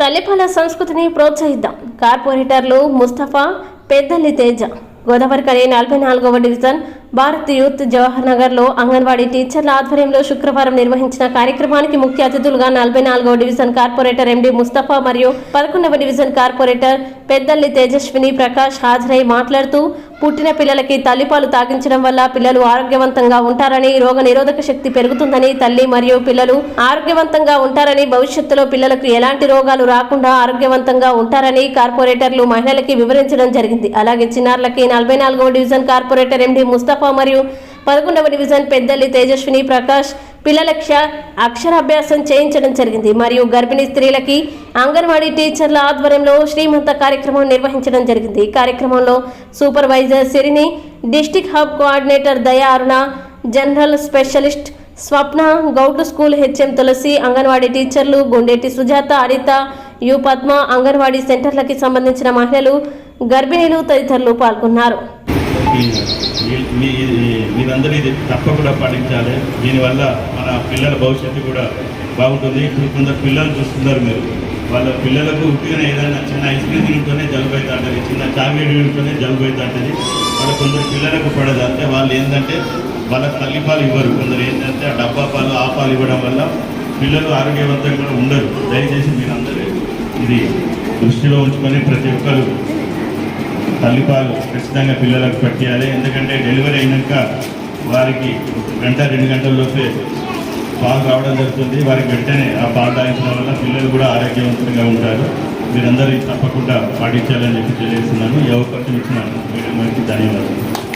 తల్లిపాల సంస్కృతిని ప్రోత్సహిద్దాం. కార్పొరేటర్లు ముస్తఫా పెద్దల్లి తేజ. గోదావరి కని నలభై నాలుగవ డివిజన్ భారత్ యూత్ జవహర్ నగర్లో అంగన్వాడీ టీచర్ల ఆధ్వర్యంలో శుక్రవారం నిర్వహించిన కార్యక్రమానికి ముఖ్య అతిథులుగా నలభై నాలుగవ డివిజన్ కార్పొరేటర్ ఎండి ముస్తఫా మరియు పదకొండవ డివిజన్ కార్పొరేటర్ పెద్దల్లి తేజస్విని ప్రకాష్ హాజరై మాట్లాడుతూ పుట్టిన పిల్లలకి తల్లిపాలు తాగించడం వల్ల పిల్లలు ఆరోగ్యవంతంగా ఉంటారని రోగ నిరోధక శక్తి పెరుగుతుందని తల్లి మరియు పిల్లలు ఆరోగ్యవంతంగా ఉంటారని భవిష్యత్తులో పిల్లలకు ఎలాంటి రోగాలు రాకుండా ఆరోగ్యవంతంగా ఉంటారని కార్పొరేటర్లు మహిళలకి వివరించడం జరిగింది. అలాగే చిన్నారులకి నలభై నాలుగవ డివిజన్ కార్పొరేటర్ ఎండి ముస్తఫా మరియు పదకొండవ డివిజన్ పెద్దల్లి తేజస్విని ప్రకాష్ పిల్లలక్ష అక్షరాభ్యాసం చేయించడం జరిగింది. మరియు గర్భిణీ స్త్రీలకి అంగన్వాడీ టీచర్ల ఆధ్వర్యంలో శ్రీమంత కార్యక్రమం నిర్వహించడం జరిగింది. ఈ కార్యక్రమంలో సూపర్వైజర్ సిరిని district hub coordinator Daya Aruna general specialist Swapna govt school HM Tulasi anganwadi టీచర్లు గుండెటి సుజాత అనిత యు పద్మ అంగన్వాడీ సెంటర్లకి సంబంధించిన మహిళలు గర్భిణీలు తదితరులు పాల్గొన్నారు. మీ- మీరందరూ ఇది తప్పకుండా పాటించాలి. దీనివల్ల మన పిల్లల భవిష్యత్తు కూడా బాగుంటుంది. ఇప్పుడు కొందరు పిల్లలు చూస్తున్నారు మీరు. వాళ్ళ పిల్లలకు ఉట్టిగానే ఏదైనా చిన్న ఐస్ క్రీమ్ తింటూనే జలుబు అవుతుంటుంది చిన్న చాక్లెట్ తింటూనే జలుబు అవుతుంటుంది వాళ్ళ కొందరు పిల్లలకు పడదు. అంటే వాళ్ళు ఏంటంటే వాళ్ళ తల్లిపాలు ఇవ్వరు. కొందరు ఏంటంటే ఆ డబ్బా పాలు ఆ పాలు ఇవ్వడం వల్ల పిల్లలు ఆరోగ్యవంతంగా ఉండరు. దయచేసి మీరందరూ ఇది దృష్టిలో ఉంచుకొని ప్రతి ఒక్కరు తల్లిపాలు ఖచ్చితంగా పిల్లలకు పెట్టాలి ఎందుకంటే డెలివరీ అయినాక వారికి గంట రెండు గంటల లోపే పాలు రావడం జరుగుతుంది. వారికి వెంటనే ఆ పాలు తాగించడం వల్ల పిల్లలు కూడా ఆరోగ్యవంతంగా ఉంటారు. మీరందరూ తప్పకుండా పాటించాలని చెప్పి తెలియజేస్తున్నాను. ఈ అవకాశం ఇచ్చిన మీడియా ధన్యవాదాలు.